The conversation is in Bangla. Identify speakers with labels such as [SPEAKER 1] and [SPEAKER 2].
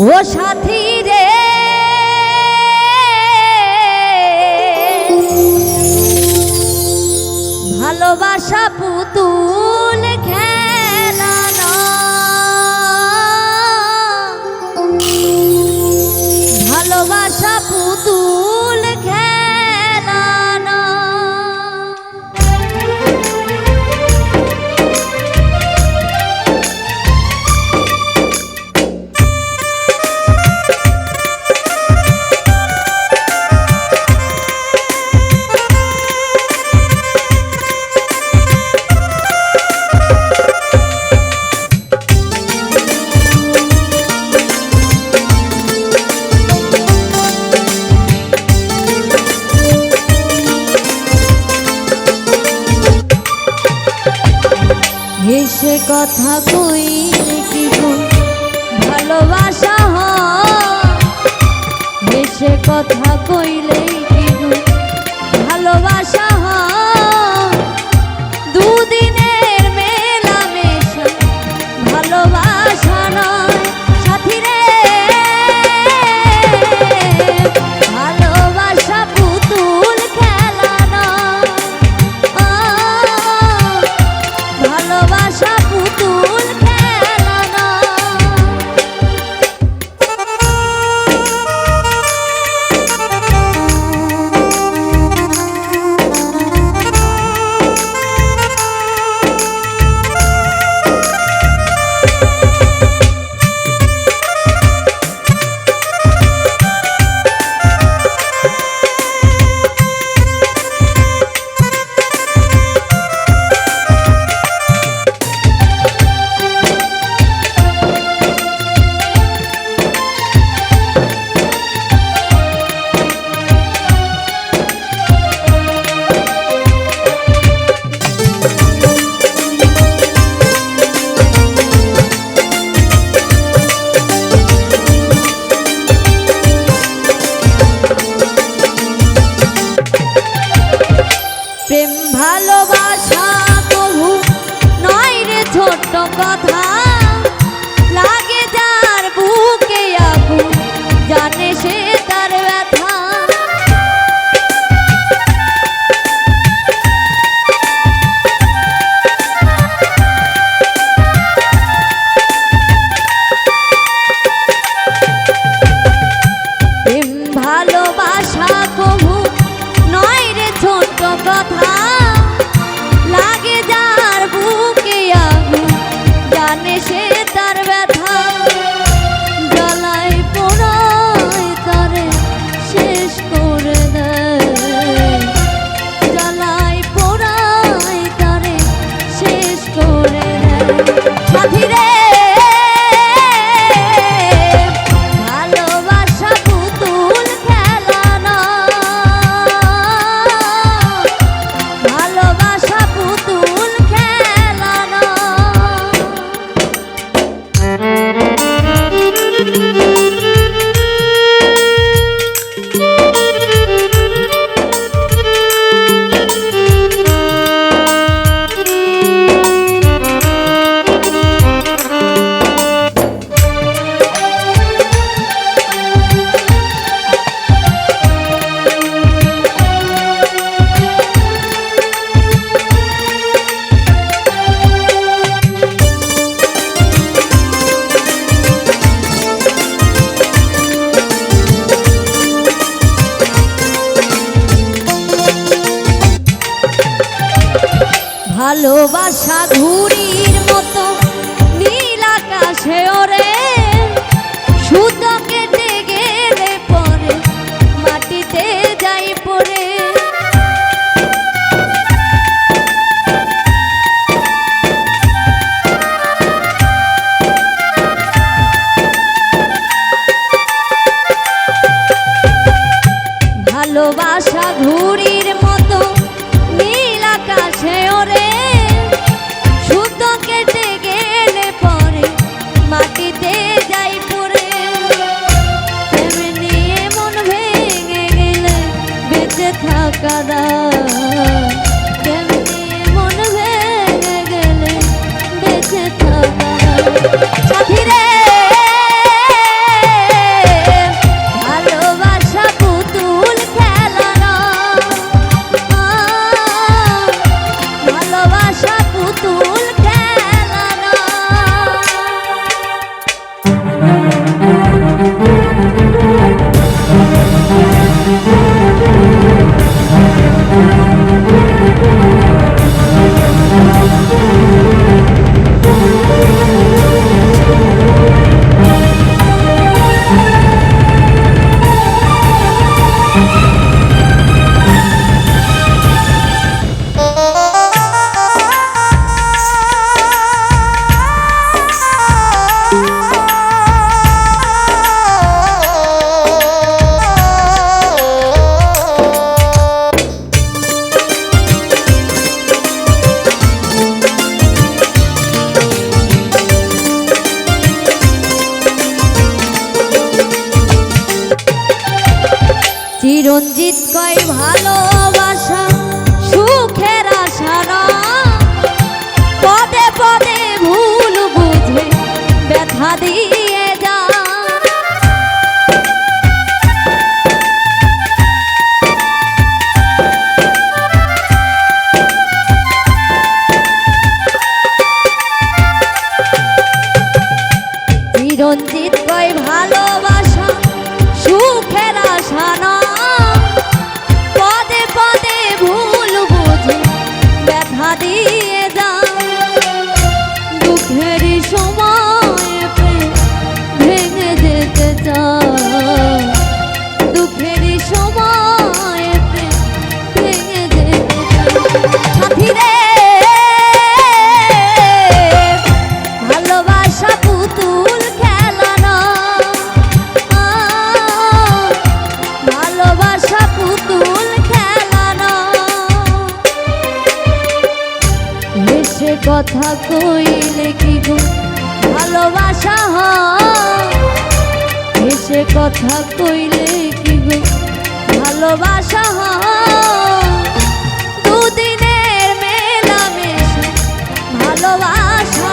[SPEAKER 1] ও সাথী রে। ভালোবাসা পুতুল খেলা ভালোবাসা পুতুল খেলা হেসে কথা কই কি ভালোবাসা হেসে কথা কইলেই কথা Música ভালোবাসা ঘুরির মতো, নীল আকাশে ওরে সুতো কেটে গেলে পরে মাটিতে যাই পরে ভালোবাসা ঘুরির cada আমাদের কথা কইলে কি গো ভালোবাসা হেসে কথা কইলে কি গো ভালোবাসা দুদিনের মেলামেশা ভালোবাসা